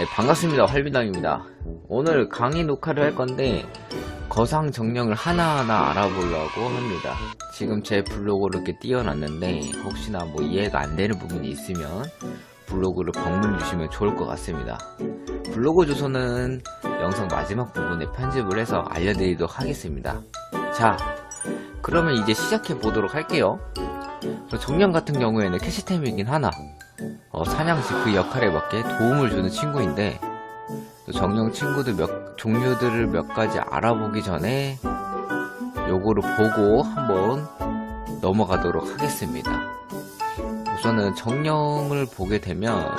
네, 반갑습니다. 활비당입니다. 오늘 강의 녹화를 할 건데, 거상 정령을 하나하나 알아보려고 합니다. 지금 제 블로그를 이렇게 띄워놨는데, 혹시나 뭐 이해가 안 되는 부분이 있으면, 블로그를 방문 주시면 좋을 것 같습니다. 블로그 주소는 영상 마지막 부분에 편집을 해서 알려드리도록 하겠습니다. 자, 그러면 이제 시작해 보도록 할게요. 정령 같은 경우에는 캐시템이긴 하나, 어, 사냥시 그 역할에 맞게 도움을 주는 친구인데 또 정령 친구들 몇 종류들을 몇 가지 알아보기 전에 요거를 보고 한번 넘어가도록 하겠습니다. 우선은 정령을 보게 되면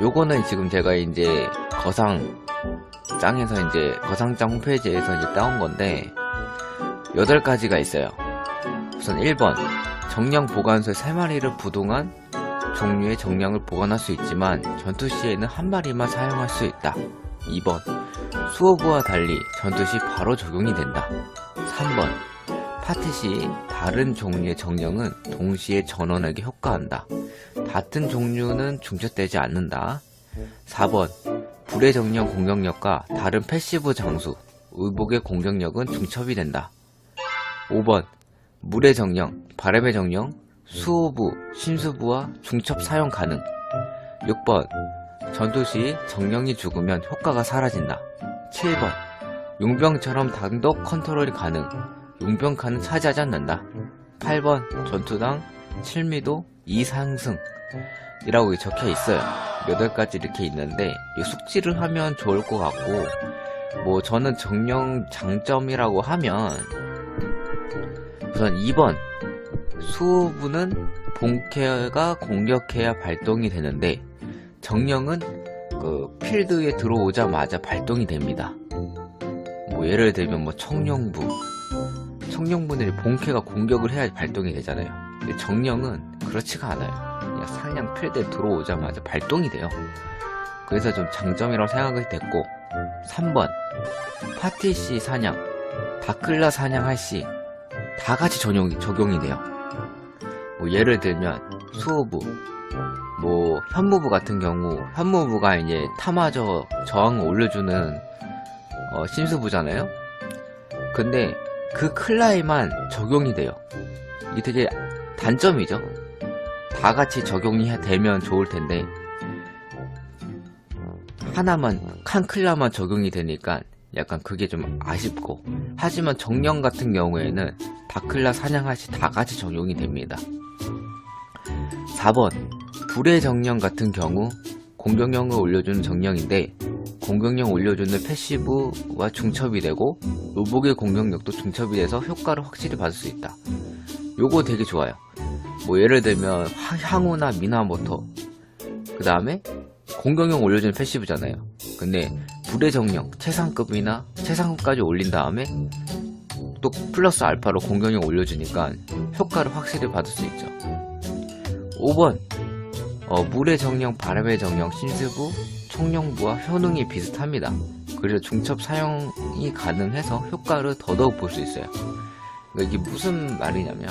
요거는 지금 제가 이제 거상 짱에서 이제 거상짱 홈페이지에서 이제 따온 건데 8가지가 있어요. 우선 1번 정령 보관소에 3마리를 부동한 종류의 정령을 보관할 수 있지만 전투 시에는 한 마리만 사용할 수 있다. 2번 수호부와 달리 전투 시 바로 적용이 된다. 3번 파티 시 다른 종류의 정령은 동시에 전원에게 효과한다. 같은 종류는 중첩되지 않는다. 4번 불의 정령 공격력과 다른 패시브 장수, 의복의 공격력은 중첩이 된다. 5번 물의 정령, 바람의 정령, 수호부, 심수부와 중첩 사용 가능. 6번 전투 시 정령이 죽으면 효과가 사라진다. 7번 용병처럼 단독 컨트롤이 가능. 용병칸은 차지하지 않는다. 8번 전투당 7미도 2상승 이라고 적혀 있어요. 8가지 이렇게 있는데 이 숙지를 하면 좋을 것 같고 뭐 저는 정령 장점이라고 하면 우선 2번 수호부는 본캐가 공격해야 발동이 되는데 정령은 그 필드에 들어오자마자 발동이 됩니다. 뭐 예를 들면 뭐 청룡부 청룡부는 본캐가 공격을 해야 발동이 되잖아요. 근데 정령은 그렇지가 않아요. 그냥 사냥 필드에 들어오자마자 발동이 돼요. 그래서 좀 장점이라고 생각이 됐고 3번 파티 시 사냥 다클라 사냥할 시 다 같이 전용, 적용이 돼요. 뭐 예를 들면 수호부, 뭐 현무부 같은 경우 현무부가 이제 타마저 저항을 올려주는 어, 심수부잖아요. 근데 그 클라에만 적용이 돼요. 이게 되게 단점이죠. 다 같이 적용이 되면 좋을 텐데 하나만 칸 클라만 적용이 되니까 약간 그게 좀 아쉽고. 하지만 정령 같은 경우에는 다클라 사냥할 시 다 같이 적용이 됩니다. 4번 불의 정령 같은 경우 공격력을 올려주는 정령인데 공격력 올려주는 패시브와 중첩이 되고 의복의 공격력도 중첩이 돼서 효과를 확실히 받을 수 있다. 요거 되게 좋아요. 뭐 예를 들면 향후나 미나모토. 그 다음에 공격력 올려주는 패시브잖아요. 근데 불의 정령 최상급이나 최상급까지 올린 다음에 또 플러스 알파로 공격력 올려주니까 효과를 확실히 받을 수 있죠. 5번 어, 물의 정령, 바람의 정령, 신수부, 총령부와 효능이 비슷합니다. 그래서 중첩 사용이 가능해서 효과를 더더욱 볼 수 있어요. 그러니까 이게 무슨 말이냐면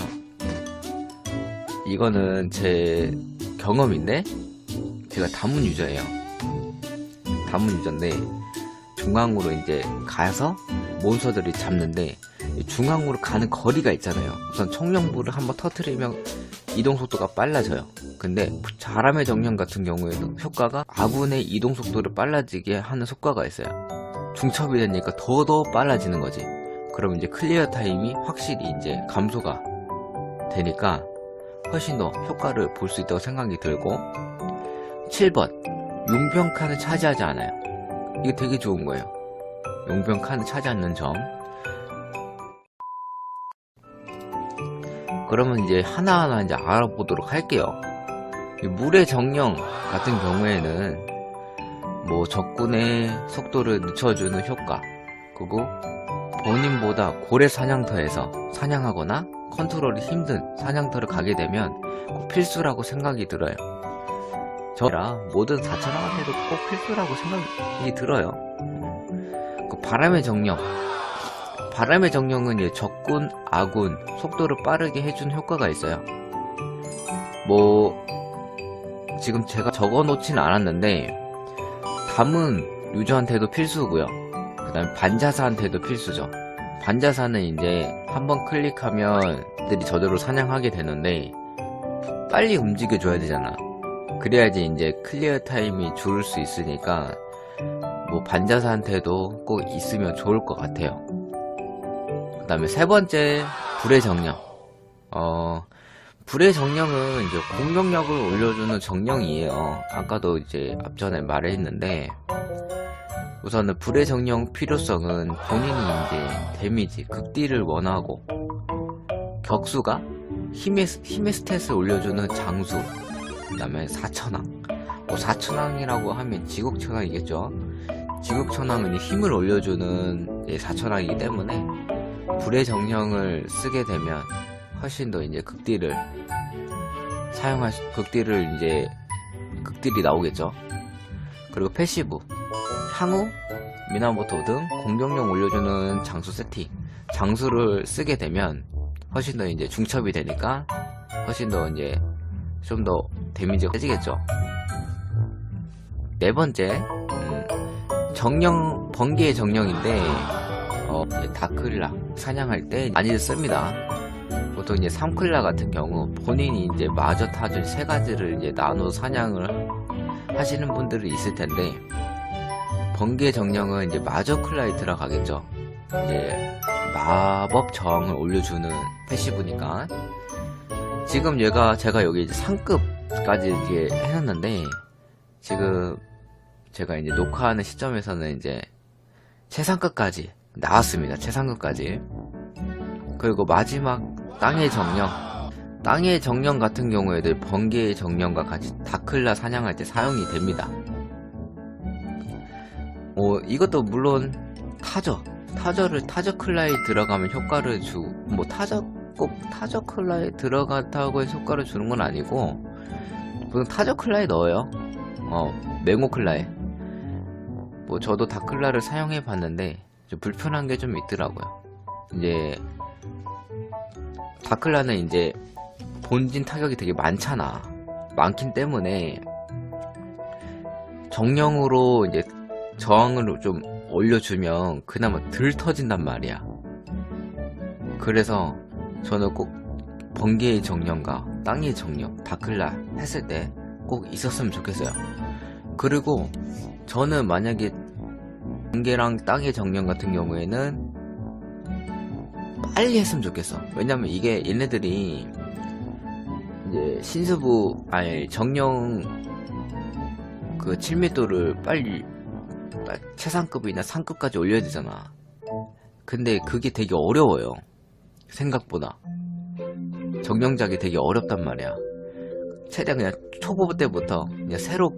이거는 제 경험인데 제가 다문 유저예요 다문 유저인데 중앙으로 이제 가서 몬스터들이 잡는데 중앙으로 가는 거리가 있잖아요. 우선 청령부를 한번 터트리면 이동 속도가 빨라져요. 근데 바람의 정령 같은 경우에는 효과가 아군의 이동 속도를 빨라지게 하는 효과가 있어요. 중첩이 되니까 더더 빨라지는 거지. 그럼 이제 클리어 타임이 확실히 이제 감소가 되니까 훨씬 더 효과를 볼 수 있다고 생각이 들고 7번 용병 칸을 차지하지 않아요. 이게 되게 좋은 거예요. 용병 칸을 차지하는 점. 그러면 이제 하나하나 이제 알아보도록 할게요. 이 물의 정령 같은 경우에는 뭐 적군의 속도를 늦춰주는 효과, 그리고 본인보다 고래 사냥터에서 사냥하거나 컨트롤이 힘든 사냥터를 가게 되면 꼭 필수라고 생각이 들어요. 저라 모든 4천왕한테도 꼭 필수라고 생각이 들어요. 그 바람의 정령. 바람의 정령은 적군, 아군, 속도를 빠르게 해주는 효과가 있어요. 뭐, 지금 제가 적어 놓진 않았는데 담은 유저한테도 필수고요. 그 다음에 반자사한테도 필수죠. 반자사는 이제 한번 클릭하면 들이 저절로 사냥하게 되는데 빨리 움직여줘야 되잖아. 그래야지 이제 클리어 타임이 줄을 수 있으니까 뭐 반자사한테도 꼭 있으면 좋을 것 같아요. 그 다음에 세 번째 불의 정령. 어 불의 정령은 이제 공격력을 올려주는 정령이에요. 아까도 이제 앞전에 말했는데 우선은 불의 정령 필요성은 본인이 이제 데미지 극딜을 원하고 격수가 힘의 힘의 스탯을 올려주는 장수 그 다음에 사천왕 뭐 사천왕이라고 하면 지국천왕이겠죠. 지국천왕은 이 힘을 올려주는 이 사천왕이기 때문에 불의 정령을 쓰게 되면 훨씬 더 이제 극딜을 사용할 수, 극딜을 이제 극딜이 나오겠죠. 그리고 패시브 향후 미나모토 등 공격력 올려주는 장수 세팅 장수를 쓰게 되면 훨씬 더 이제 중첩이 되니까 훨씬 더 이제 좀 더 데미지가 세지겠죠. 네 번째 음, 정령 번개의 정령인데 어, 다클라 사냥할 때 많이들 씁니다. 보통 이제 3클라 같은 경우 본인이 이제 마저 타줄 세 가지를 이제 나눠 사냥을 하시는 분들이 있을 텐데 번개 정령은 이제 마저 클라에 들어가겠죠. 이제 마법 저항을 올려주는 패시브니까 지금 얘가 제가 여기 이제 상급 까지 이제 해놨는데 지금 제가 이제 녹화하는 시점에서는 이제 최상급까지 나왔습니다. 최상급까지 그리고 마지막 땅의 정령 땅의 정령 같은 경우에도 번개의 정령과 같이 다클라 사냥할 때 사용이 됩니다. 어, 이것도 물론 타저 타저를 타저 클라에 들어가면 효과를 주, 뭐 타저 꼭 타저 클라에 들어갔다고 해서 효과를 주는 건 아니고 보통 타저 클라에 넣어요. 어, 맹호 클라에. 뭐 저도 다클라를 사용해 봤는데 좀 불편한 게 좀 있더라고요. 이제 다클라는 이제 본진 타격이 되게 많잖아. 많긴 때문에 정령으로 이제 저항을 좀 올려주면 그나마 덜 터진단 말이야. 그래서 저는 꼭 번개의 정령과 땅의 정령, 다클라 했을 때 꼭 있었으면 좋겠어요. 그리고 저는 만약에 번개랑 땅의 정령 같은 경우에는 빨리 했으면 좋겠어. 왜냐면 이게 얘네들이 이제 신수부 아니 정령 그 7미도를 빨리 빨- 최상급이나 상급까지 올려야 되잖아. 근데 그게 되게 어려워요. 생각보다. 정령작이 되게 어렵단 말이야. 최대한 그냥 초보 때부터 그냥 새로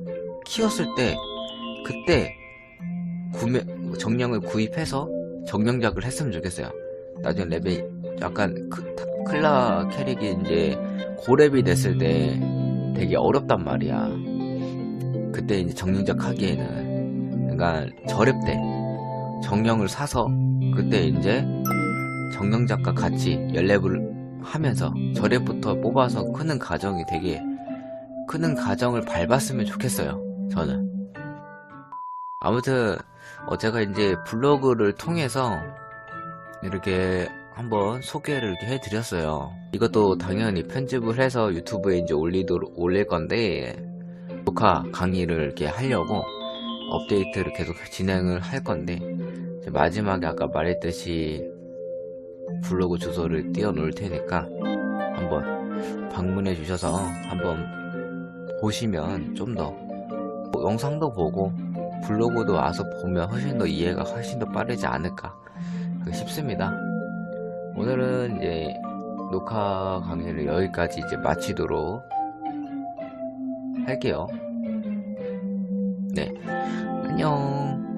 키웠을 때 그때 구매 정령을 구입해서 정령작을 했으면 좋겠어요. 나중에 레벨 약간 크, 타- 클라 캐릭이 이제 고렙이 됐을 때 되게 어렵단 말이야. 그때 이제 정령작 하기에는 그러니까 저렙 때 정령을 사서 그때 이제 정령작과 같이 연랩을 하면서 저렙부터 뽑아서 크는 과정이 되게 크는 과정을 밟았으면 좋겠어요. 저는. 아무튼 어, 제가 이제 블로그를 통해서 이렇게 한번 소개를 이렇게 해드렸어요. 이것도 당연히 편집을 해서 유튜브에 이제 올리도록 올릴 건데 녹화 강의를 이렇게 하려고 업데이트를 계속 진행을 할 건데 마지막에 아까 말했듯이 블로그 주소를 띄워 놓을 테니까 한번 방문해 주셔서 한번 보시면 좀 더 영상도 보고 블로그도 와서 보면 훨씬 더 이해가 훨씬 더 빠르지 않을까 그 싶습니다. 오늘은 이제 녹화 강의를 여기까지 이제 마치도록 할게요. 네, 안녕.